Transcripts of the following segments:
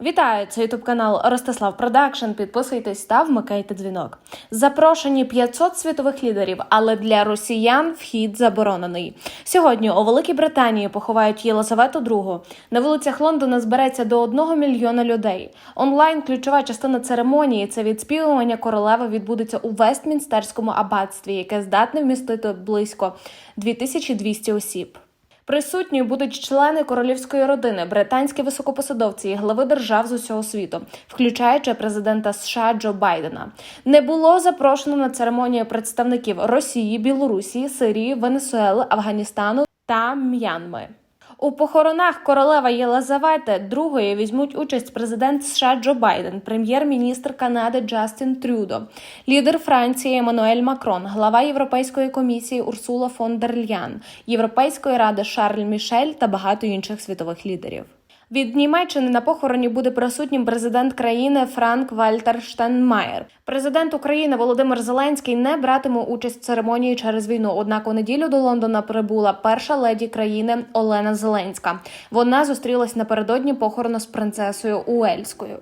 Вітаю! Це ютуб канал Ростислав Продакшн. Підписуйтесь та вмикайте дзвінок. Запрошені 500 світових лідерів, але для росіян вхід заборонений. Сьогодні у Великій Британії поховають Єлизавету II. На вулицях Лондона збереться до 1 мільйона людей. Онлайн ключова частина церемонії це відспівування королеви відбудеться у Вестмінстерському аббатстві, яке здатне вмістити близько 2200 осіб. Присутні будуть члени королівської родини, британські високопосадовці і глави держав з усього світу, включаючи президента США Джо Байдена. Не було запрошено на церемонію представників Росії, Білорусі, Сирії, Венесуели, Афганістану та М'янми. У похоронах королева Єлизавети II візьмуть участь президент США Джо Байден, прем'єр-міністр Канади Джастін Трюдо, лідер Франції Еммануель Макрон, глава Європейської комісії Урсула фон дер Лян, Європейської ради Шарль Мішель та багато інших світових лідерів. Від Німеччини на похороні буде присутнім президент країни Франк Вальтер Штенмаєр. Президент України Володимир Зеленський не братиме участь в церемонії через війну. Однак у неділю до Лондона прибула перша леді країни Олена Зеленська. Вона зустрілась напередодні похорону з принцесою Уельською.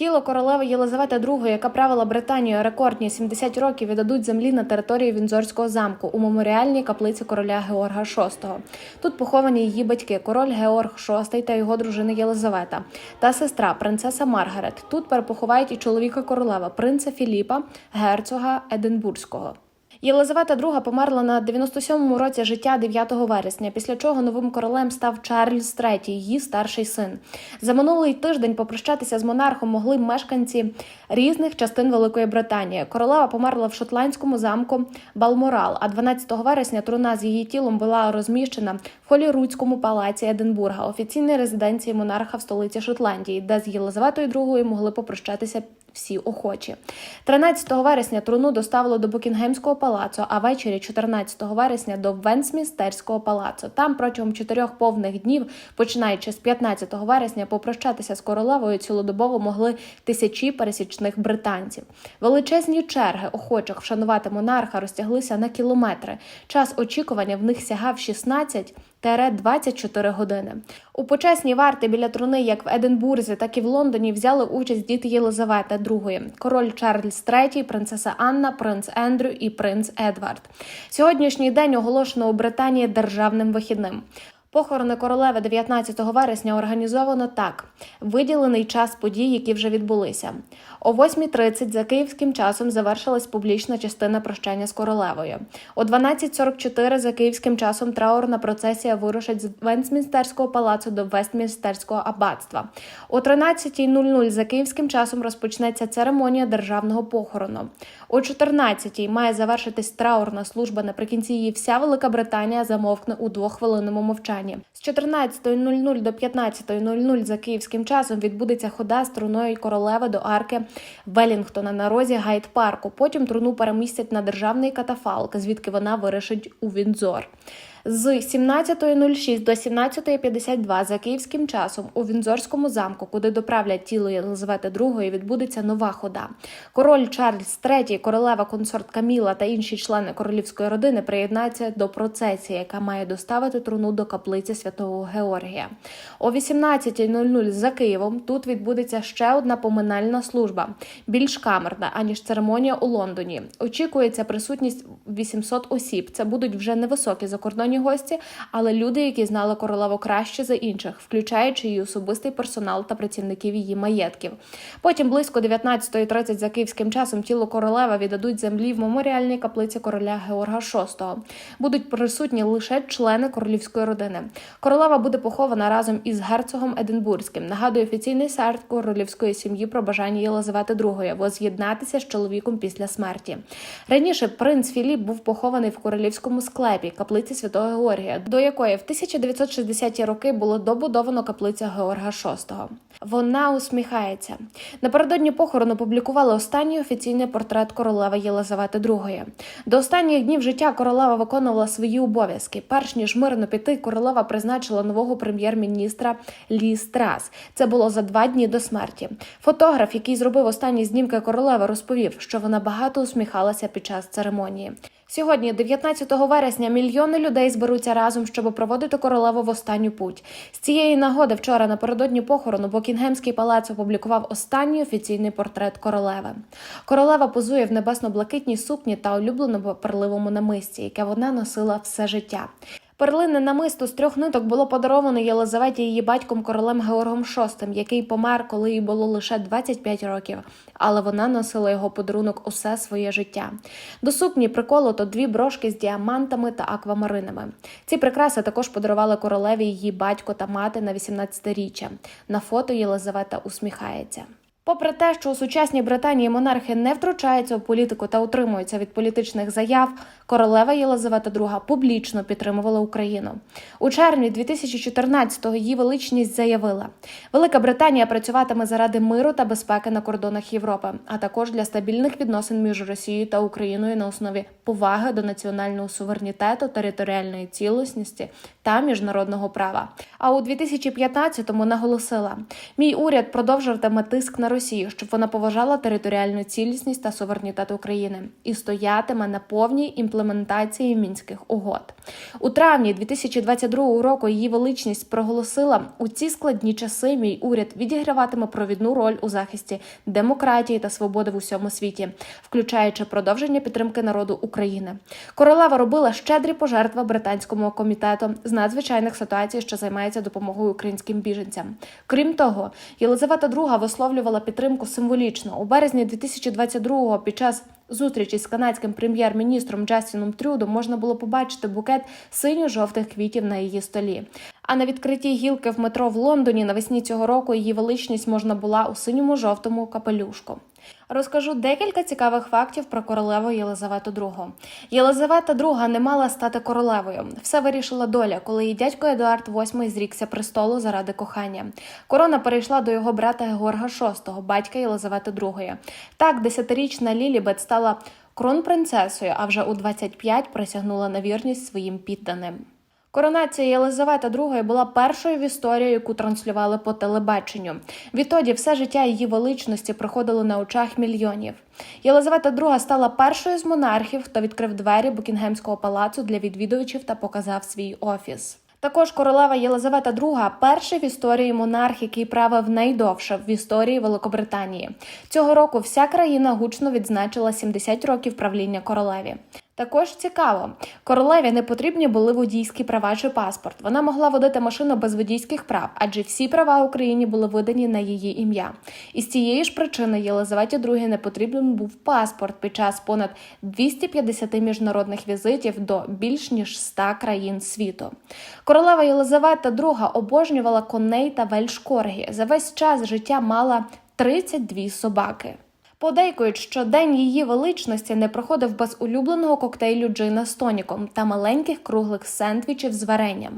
Тіло королеви Єлизавети II, яка правила Британію рекордні 70 років, віддадуть землі на території Вінзорського замку у меморіальній каплиці короля Георга VI. Тут поховані її батьки, король Георг VI та його дружина Єлизавета та сестра принцеса Маргарет. Тут перепоховають і чоловіка королева, принца Філіпа, герцога Единбурзького. Єлизавета II померла на 97-му році життя 9 вересня, після чого новим королем став Чарльз III, її старший син. За минулий тиждень попрощатися з монархом могли мешканці різних частин Великої Британії. Королева померла в шотландському замку Балморал, а 12 вересня труна з її тілом була розміщена в Холіруцькому палаці Единбурга, офіційній резиденції монарха в столиці Шотландії, де з Єлизаветою II могли попрощатися всі охочі. 13 вересня труну доставили до Букінгемського палацу, а ввечері 14 вересня до Венсмістерського палацу. Там протягом чотирьох повних днів, починаючи з 15 вересня, попрощатися з королевою цілодобово могли тисячі пересічних британців. Величезні черги охочих вшанувати монарха розтяглися на кілометри. Час очікування в них сягав 16 24 години. У почесній варти біля труни, як в Единбурзі, так і в Лондоні, взяли участь діти Єлизавети II, король Чарльз III, принцеса Анна, принц Ендрю і принц Едвард. Сьогоднішній день оголошено у Британії державним вихідним. Похорони королеви 19 вересня організовано так: виділений час подій, які вже відбулися. О 8.30 за київським часом завершилась публічна частина прощання з королевою. О 12.44 за київським часом траурна процесія вирушить з Вестмінстерського палацу до Вестмінстерського аббатства. О 13.00 за київським часом розпочнеться церемонія державного похорону. О 14.00 має завершитись траурна служба. Наприкінці її вся Велика Британія замовкне у двоххвилинному мовчанні. З 14.00 до 15.00 за київським часом відбудеться хода з труною королеви до арки Велінгтона на розі Гайд парку. Потім труну перемістять на державний катафалк, звідки вона вирішить у Вінзор. З 17.06 до 17.52 за київським часом у Вінзорському замку, куди доправлять тіло Єлизавети II, відбудеться нова хода. Король Чарльз III, королева консорт Каміла та інші члени королівської родини приєднаються до процесії, яка має доставити труну до каплиці святого Георгія. О 18.00 за Києвом тут відбудеться ще одна поминальна служба, більш камерна аніж церемонія у Лондоні. Очікується присутність 800 осіб. Це будуть вже невисокі закордонні гості, але люди, які знали королеву краще за інших, включаючи її особистий персонал та працівників її маєтків. Потім близько 19.30 за київським часом тіло королеви віддадуть землі в меморіальній каплиці короля Георга VI. Будуть присутні лише члени королівської родини. Королева буде похована разом із герцогом Единбурзьким. Нагадує офіційний сайт королівської сім'ї про бажання Єлизавети II воз'єднатися з чоловіком після смерті. Раніше принц Філіп був похований в королівському склепі каплиці Святого Георгія, до якої в 1960-ті роки було добудовано каплиця Георга VI. Вона усміхається. Напередодні похорону публікували останній офіційний портрет королеви Єлизавети II. До останніх днів життя королева виконувала свої обов'язки. Перш ніж мирно піти, королева призначила нового прем'єр-міністра Лі Страс. Це було за два дні до смерті. Фотограф, який зробив останні знімки королеви, розповів, що вона багато усміхалася під час церемонії. Сьогодні, 19 вересня, мільйони людей зберуться разом, щоб проводити королеву в останню путь. З цієї нагоди вчора напередодні похорону Бокінгемський палац опублікував останній офіційний портрет королеви. Королева позує в небесно-блакитній сукні та улюбленому перливому намисті, яке вона носила все життя. Перлине намисто з трьох ниток було подароване Єлизаветі її батьком королем Георгом VI, який помер, коли їй було лише 25 років, але вона носила його подарунок усе своє життя. До сукні приколото дві брошки з діамантами та аквамаринами. Ці прикраси також подарували королеві її батько та мати на 18-річчя. На фото Єлизавета усміхається. Попри те, що у сучасній Британії монархи не втручаються у політику та утримуються від політичних заяв, королева Єлизавета II публічно підтримувала Україну. У червні 2014-го її величність заявила: Велика Британія працюватиме заради миру та безпеки на кордонах Європи, а також для стабільних відносин між Росією та Україною на основі поваги до національного суверенітету, територіальної цілісності та міжнародного права. А у 2015-му наголосила: мій уряд продовжуватиме тиск на Росію, щоб вона поважала територіальну цілісність та суверенітет України і стоятиме на повній імплементації мінських угод. У травні 2022 року її величність проголосила у ці складні часи. Мій уряд відіграватиме провідну роль у захисті демократії та свободи в усьому світі, включаючи продовження підтримки народу України. Королева робила щедрі пожертви британському комітету з надзвичайних ситуацій, що займається допомогою українським біженцям. Крім того, Єлизавета II висловлювала підтримку символічно у березні 2022-го під час зустрічі з канадським прем'єр-міністром Джастіном Трюдо можна було побачити букет синьо-жовтих квітів на її столі. А на відкритті гілки в метро в Лондоні навесні цього року її величність можна була у синьому жовтому капелюшку. Розкажу декілька цікавих фактів про королеву Єлизавету II. Єлизавета II не мала стати королевою. Все вирішила доля, коли її дядько Едуард VIII зрікся престолу заради кохання. Корона перейшла до його брата Георга VI, батька Єлизавети II. Так, десятирічна Лілібет стала кронпринцесою, а вже у 25 присягнула на вірність своїм підданим. Коронація Єлизавета II була першою в історії, яку транслювали по телебаченню. Відтоді все життя її величності проходило на очах мільйонів. Єлизавета II стала першою з монархів, хто відкрив двері Букінгемського палацу для відвідувачів та показав свій офіс. Також королева Єлизавета II – перший в історії монарх, який правив найдовше в історії Великобританії. Цього року вся країна гучно відзначила 70 років правління королеві. Також цікаво, королеві не потрібні були водійські права чи паспорт. Вона могла водити машину без водійських прав, адже всі права Україні були видані на її ім'я. І з цієї ж причини Єлизаветі II не потрібен був паспорт під час понад 250 міжнародних візитів до більш ніж 100 країн світу. Королева Єлизавета II обожнювала коней та вельшкоргі. За весь час життя мала 32 собаки. Подейкують, що день її величності не проходив без улюбленого коктейлю джина з тоніком та маленьких круглих сендвічів з варенням.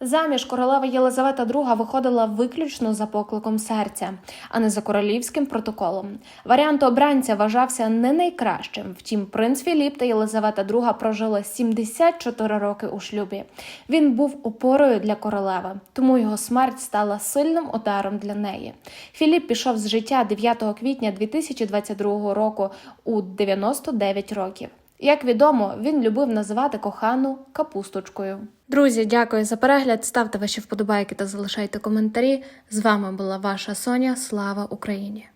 Заміж королева Єлизавета II виходила виключно за покликом серця, а не за королівським протоколом. Варіант обранця вважався не найкращим. Втім, принц Філіп та Єлизавета II прожили 74 роки у шлюбі. Він був опорою для королеви, тому його смерть стала сильним ударом для неї. Філіп пішов з життя 9 квітня 2022 року у 99 років. Як відомо, він любив називати кохану капусточкою. Друзі, дякую за перегляд. Ставте ваші вподобайки та залишайте коментарі. З вами була ваша Соня. Слава Україні!